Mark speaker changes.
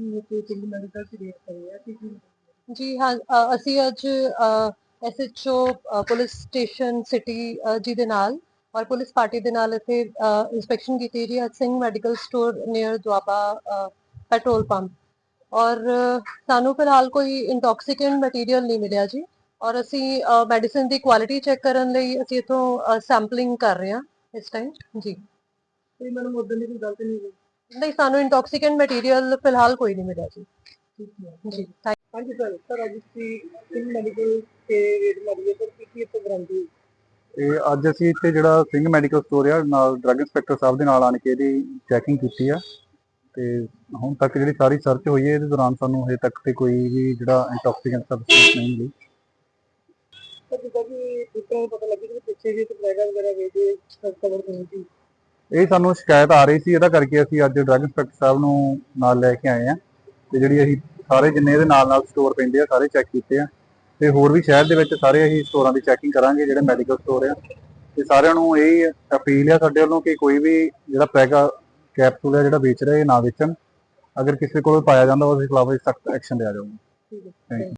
Speaker 1: ਕਿ ਮੈਡੀਕਲ ਚ ਰੇਟ ਕਿ
Speaker 2: ਜੀ ਹਾਂ ਅ, ਅਸੀਂ ਅੱਜ ਐਸਐਚਓ ਪੁਲਿਸ ਸਟੇਸ਼ਨ ਸਿਟੀ ਜੀ ਦੇ ਨਾਲ ਔਰ ਪੁਲਿਸ ਪਾਰਟੀ ਦੇ ਨਾਲ ਇੱਥੇ ਇਨਸਪੈਕਸ਼ਨ ਕੀਤੀ ਜੀ ਅੱਜ Singh medical store near Doaba petrol pump. ਔਰ ਅ, ਸਾਨੂੰ ਫਿਲਹਾਲ ਕੋਈ ਇੰਟੌਕਸੀਕੈਂਟ ਮਟੀਰੀਅਲ ਨਹੀਂ ਮਿਲਿਆ ਜੀ। ਔਰ ਅਸੀਂ ਮੈਡੀਸਿਨ ਦੀ ਕੁਆਲਿਟੀ ਚੈੱਕ ਕਰਨ ਲਈ ਅਸੀਂ ਇਥੋਂ ਸੈਂਪਲਿੰਗ ਕਰ ਰਹੇ ਹਾਂ ਇਸ ਟਾਈਮ ਜੀ।
Speaker 1: ਕੋਈ ਮੈਨੂੰ ਉਦੋਂ ਦੀ ਕੋਈ ਗਲਤ ਨਹੀਂ ਹੋਈ।
Speaker 2: ਨਹੀਂ ਸਾਨੂੰ ਇੰਟੌਕਸੀਕੈਂਟ ਮਟੀਰੀਅਲ ਫਿਲਹਾਲ ਕੋਈ ਨਹੀਂ ਮਿਲਿਆ ਜੀ।
Speaker 1: ਠੀਕ ਹੈ
Speaker 2: ਜੀ।
Speaker 1: ਹਾਂਜੀ ਸਰ ਸਰ ਅੱਜ ਤੁਸੀਂ ਸਿੰਘ ਮੈਡੀਕਲ ਤੇ ਰੇਟ ਮਾਰੀਏ ਸਰ ਕੀ ਕੀ ਇੱਥੇ ਗਰੰਟੀ
Speaker 3: ਇਹ ਅੱਜ ਅਸੀਂ ਇੱਥੇ ਜਿਹੜਾ ਸਿੰਘ ਮੈਡੀਕਲ ਸਟੋਰ ਆ ਨਾਲ ਡਰੱਗ ਇੰਸਪੈਕਟਰ ਸਾਹਿਬ ਦੇ ਨਾਲ ਆਣ ਕੇ ਇਹਦੀ ਚੈਕਿੰਗ ਕੀਤੀ ਆ। ਤੇ ਹੁਣ ਤੱਕ ਜਿਹੜੀ ਸਾਰੀ ਸਰਚ ਹੋਈ ਹੈ ਇਹਦੇ ਦੌਰਾਨ ਸਾਨੂੰ ਹਜੇ ਤੱਕ ਤੇ ਕੋਈ ਵੀ ਜਿਹੜਾ ਇੰਟੌਕਸੀਕੈਂਟ ਸਬਸਟੈਂਸ ਨਹੀਂ ਮਿਲੀ।
Speaker 1: ਜਿੱਦਾਂ ਕਿ ਨੂੰ ਪਤਾ ਲੱਗੀ ਕਿ ਪਿੱਛੇ ਜੇ ਸਪਰੇਗਾ ਵਗੈਰਾ ਵੇਚਦੇ ਕਵਰ ਨਹੀਂ ਸੀ
Speaker 3: ਇਹ ਸਾਨੂੰ ਸ਼ਿਕਾਇਤ ਆ ਰਹੀ ਸੀ ਇਹਦਾ ਕਰਕੇ ਅਸੀਂ ਅੱਜ ਡਰੱਗ ਇੰਸਪੈਕਟਰ ਸਾਹਿਬ ਨੂੰ ਨਾਲ ਲੈ ਕੇ ਆਏ ਆ ਤੇ ਜਿਹੜੀ ਅਸੀਂ ਸਾਰੇ ਜਿੰਨੇ ਇਹਦੇ ਨਾਲ ਨਾਲ ਸਟੋਰ ਪੈਂਦੇ ਆ ਸਾਰੇ ਚੈੱਕ ਕੀਤੇ ਆ ਤੇ ਹੋਰ ਵੀ ਸ਼ਹਿਰ ਦੇ ਵਿੱਚ ਸਾਰੇ ਅਸੀਂ ਸਟੋਰਾਂ ਦੀ ਚੈਕਿੰਗ ਕਰਾਂਗੇ ਜਿਹੜੇ ਮੈਡੀਕਲ ਸਟੋਰ ਆ। ਤੇ ਸਾਰਿਆਂ ਨੂੰ ਇਹ ਅਪੀਲ ਆ ਸਾਡੇ ਵੱਲੋਂ ਕਿ ਕੋਈ ਵੀ ਜਿਹੜਾ ਪ੍ਰੈਗਾ ਕੈਪਸੂਲ ਹੈ ਜਿਹੜਾ ਵੇਚ ਰਿਹਾ ਇਹ ਨਾ ਵੇਚਣ। ਅਗਰ ਕਿਸੇ ਕੋਲ ਪਾਇਆ ਜਾਂਦਾ ਉਹਦੇ ਖਿਲਾਫ ਸਖਤ ਐਕਸ਼ਨ ਲਿਆ ਜਾਊਗਾ।
Speaker 1: ਠੀਕ ਹੈ.